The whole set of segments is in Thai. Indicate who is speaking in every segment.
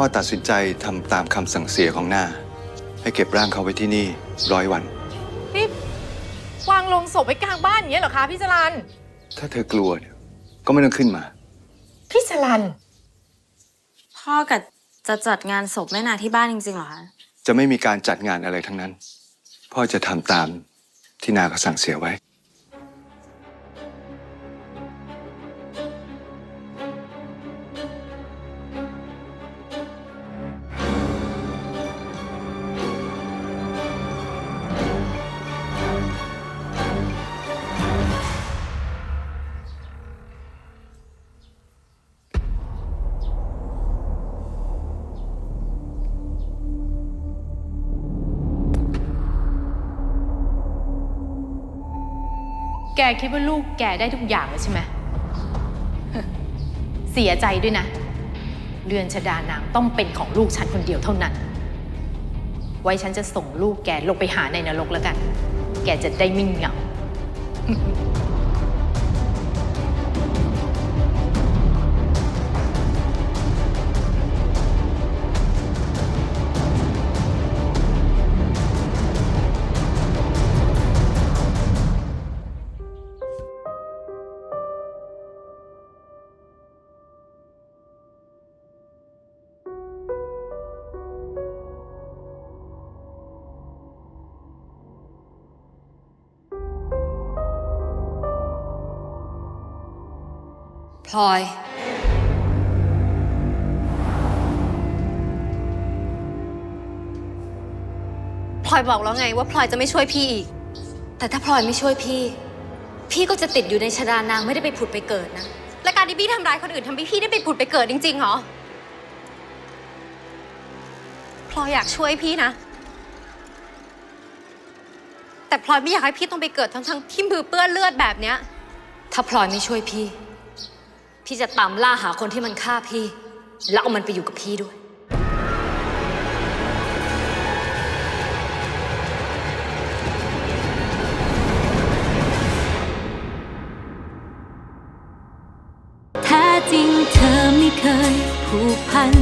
Speaker 1: พ่อตัดสินใจทำตามคำสั่งเสียของหน้าให้เก็บร่างเขาไว้ที่นี่ร้อยวัน
Speaker 2: นี่วางลงศพไว้กลางบ้านอย่างเงี้ยเหรอคะพี่จรัน
Speaker 1: ถ้าเธอกลัวเนี่ยก็ไม่ต้องขึ้นมา
Speaker 2: พี่จรัน
Speaker 3: พ่อกับจะจัดงานศพแม่นาที่บ้านจริงๆเหรอคะ
Speaker 1: จะไม่มีการจัดงานอะไรทั้งนั้น พ่อจะทำตามที่นาเขาสั่งเสียไว้
Speaker 2: แกคิดว่าลูกแกได้ทุกอย่างแลยใช่ไหม เสียใจด้วยนะ เรือนชดานางต้องเป็นของลูกฉันคนเดียวเท่านั้น ไว้ฉันจะส่งลูกแกลงไปหาในนรกแล้วกัน แกจะได้ไม่เหงา
Speaker 3: พลอย พลอยบอกแล้วไงว่าพลอยจะไม่ช่วยพี่อีก แต่ถ้าพลอยไม่ช่วยพี่ พี่ก็จะติดอยู่ในชดานางไม่ได้ไปผุดไปเกิดนะ
Speaker 4: และการที่พี่ทำร้ายคนอื่นทำให้พี่ได้ไปผุดไปเกิดจริงๆเหรอ พลอยอยากช่วยพี่นะ แต่พลอยไม่อยากให้พี่ต้องไปเกิดทั้งๆที่มือเปื้อนเลือดแบบเนี้ย
Speaker 3: ถ้าพลอยไม่ช่วยพี่ พี่จะตามล่าหาคนที่มันฆ่าพี่ แล้วเอามันไปอยู่กับพี่ด้วย
Speaker 5: แท้จริงเธอไม่เคยผูกพัน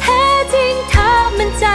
Speaker 5: แท้จริงเธอมันใจ